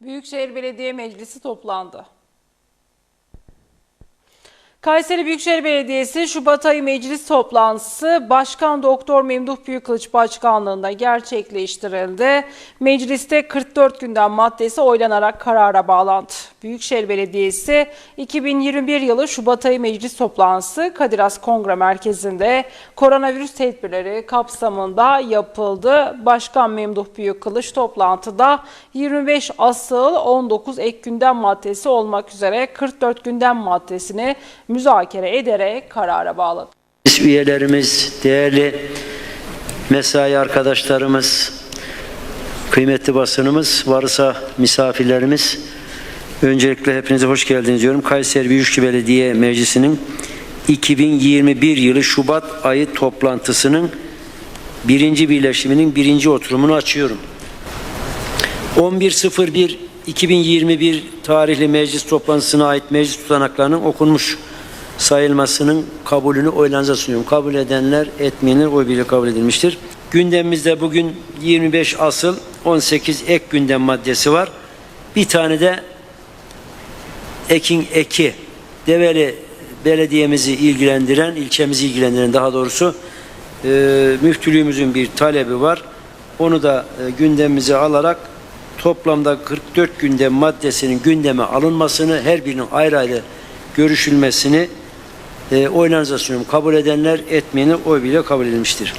Büyükşehir Belediye Meclisi toplandı. Kayseri Büyükşehir Belediyesi Şubat ayı meclis toplantısı Başkan Doktor Memduh Büyükkılıç Başkanlığında gerçekleştirildi. Mecliste 44 gündem maddesi oylanarak karara bağlandı. Büyükşehir Belediyesi 2021 yılı Şubat ayı meclis toplantısı Kadir Has Kongre Merkezi'nde koronavirüs tedbirleri kapsamında yapıldı. Başkan Memduh Büyükkılıç toplantıda 25 asıl 19 ek gündem maddesi olmak üzere 44 gündem maddesini müzakere ederek karara bağladı. Meclis üyelerimiz, değerli mesai arkadaşlarımız, kıymetli basınımız, varsa misafirlerimiz, öncelikle hepinize hoş geldiniz diyorum. Kayseri Büyükşehir Belediye Meclisi'nin 2021 yılı Şubat ayı toplantısının birinci birleşiminin birinci oturumunu açıyorum. 11.01.2021 tarihli meclis toplantısına ait meclis tutanaklarının okunmuş sayılmasının kabulünü oylarınıza sunuyorum. Kabul edenler, etmeyenler oy birliğiyle kabul edilmiştir. Gündemimizde bugün 25 asıl 18 ek gündem maddesi var. Bir tane de ekin eki Develi belediyemizi ilgilendiren, ilçemizi ilgilendiren daha doğrusu e, müftülüğümüzün bir talebi var. Onu da e, gündemimize alarak toplamda 44 gündem maddesinin gündeme alınmasını, her birinin ayrı ayrı görüşülmesini e, oylarınıza sunuyorum. Kabul edenler, etmeyenler oy bile kabul edilmiştir.